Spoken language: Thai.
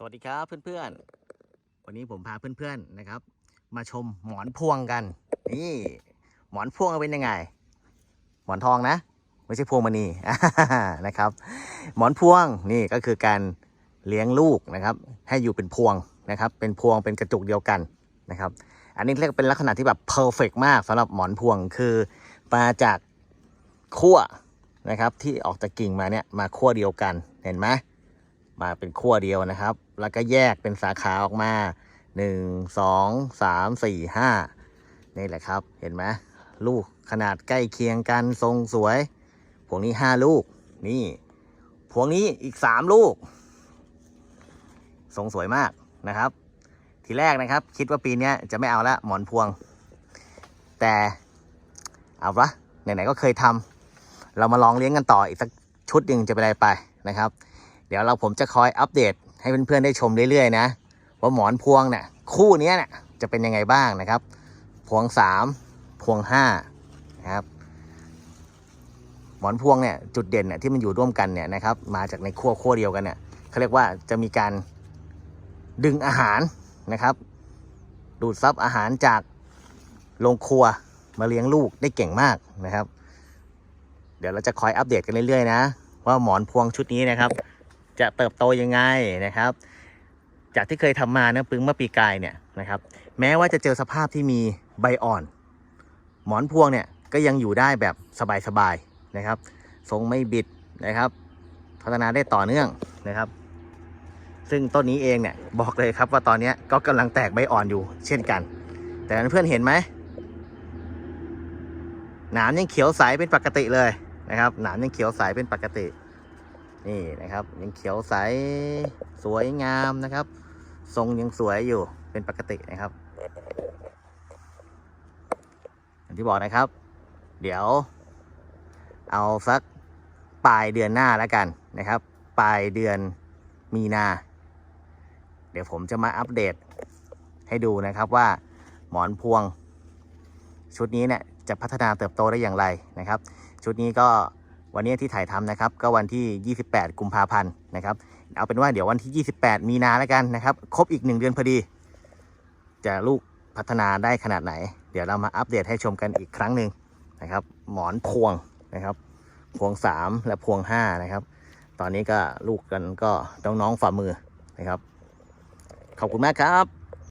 สวัสดีครับเพื่อนๆ วันนี้ผมพาเพื่อนๆนะครับ มาชมหมอนพวงกัน นี่หมอนพวงเป็นยังไง หมอนทองนะ ไม่ใช่พวงมณีนะครับ หมอนพวงนี่ก็คือการเลี้ยงลูกนะครับ ให้อยู่เป็นพวงนะครับ เป็นพวงเป็นกระจุกเดียวกันนะครับ อันนี้เรียกเป็นลักษณะที่แบบเพอร์เฟกมากสำหรับหมอนพวงคือมาจากขั้วนะครับ ที่ออกจากกิ่งมาเนี่ยมาขั้วเดียวกันเห็นไหมมาเป็นขั้วเดียวนะครับ แล้วก็แยกเป็นสาขาออกมา 1 2 3 4 5 นี่แหละครับ เห็นไหมลูกขนาดใกล้เคียงกันทรงสวย พวงนี้ 5 ลูก นี่ พวงนี้อีก 3 ลูก ทรงสวยมากนะครับ ทีแรกนะครับ คิดว่าปีนี้จะไม่เอาละหมอนพวง แต่เอาละไหนๆก็เคยทำเรามาลองเลี้ยงกันต่ออีกสักชุดหนึ่งจะเป็นไรไปนะครับ เดี๋ยวเราผมจะคอยอัปเดต ให้เพื่อนๆได้ชมเรื่อยๆนะว่าหมอนพวงเนี่ยคู่นี้เนี่ยจะเป็นยังไงบ้างนะครับ พวงสามพวงห้านะครับหมอนพวงเนี่ยจุดเด่นเนี่ยที่มันอยู่ร่วมกันเนี่ยนะครับมาจากในขั้วขั้วเดียวกันเนี่ยเขาเรียกว่าจะมีการดึงอาหารนะครับ ดูดซับอาหารจากโรงครัวมาเลี้ยงลูกได้เก่งมากนะครับ เดี๋ยวเราจะคอยอัปเดตกันเรื่อยๆนะ ว่าหมอนพวงชุดนี้นะครับ จะเติบโตยังไงนะครับ จากที่เคยทำมาเนะปึงเมื่อปีกายเนี่ยนะครับ แม้ว่าจะเจอสภาพที่มีใบอ่อน หมอนพวงเนี่ยก็ยังอยู่ได้แบบสบายๆนะครับ ทรงไม่บิดนะครับ พัฒนาได้ต่อเนื่องนะครับ ซึ่งต้นนี้เองเนี่ยบอกเลยครับว่าตอนนี้ก็กำลังแตกใบอ่อนอยู่เช่นกัน แต่เพื่อนเห็นไหมหนามยังเขียวใสเป็นปกติเลยนะครับ หนามยังเขียวใสเป็นปกติ นี่นะครับ ยังเขียวใสสวยงามนะครับ ทรงยังสวยอยู่เป็นปกตินะครับอย่างที่บอกนะครับ เดี๋ยว เอาสักปลายเดือนหน้าแล้วกันนะครับ ปลายเดือนมีนา เดี๋ยวผมจะมาอัปเดตให้ดูนะครับว่าหมอนพวง ชุดนี้เนี่ยจะพัฒนาเติบโตได้อย่างไรนะครับ ชุดนี้ก็ วันนี้ที่ถ่ายทำนะครับ ก็วันที่ 28 กุมภาพันธ์นะครับ เอาเป็นว่าเดี๋ยววันที่ 28 มีนาแล้วกันนะครับ ครบอีก 1 เดือนพอดี จะลูกพัฒนาได้ขนาดไหน เดี๋ยวเรามาอัปเดตให้ชมกันอีกครั้งหนึ่งนะครับ หมอนพวงนะครับ พวง 3 และพวง 5 นะครับ ตอนนี้ก็ลูกกันก็น้องๆฝ่ามือนะครับ ขอบคุณมากครับ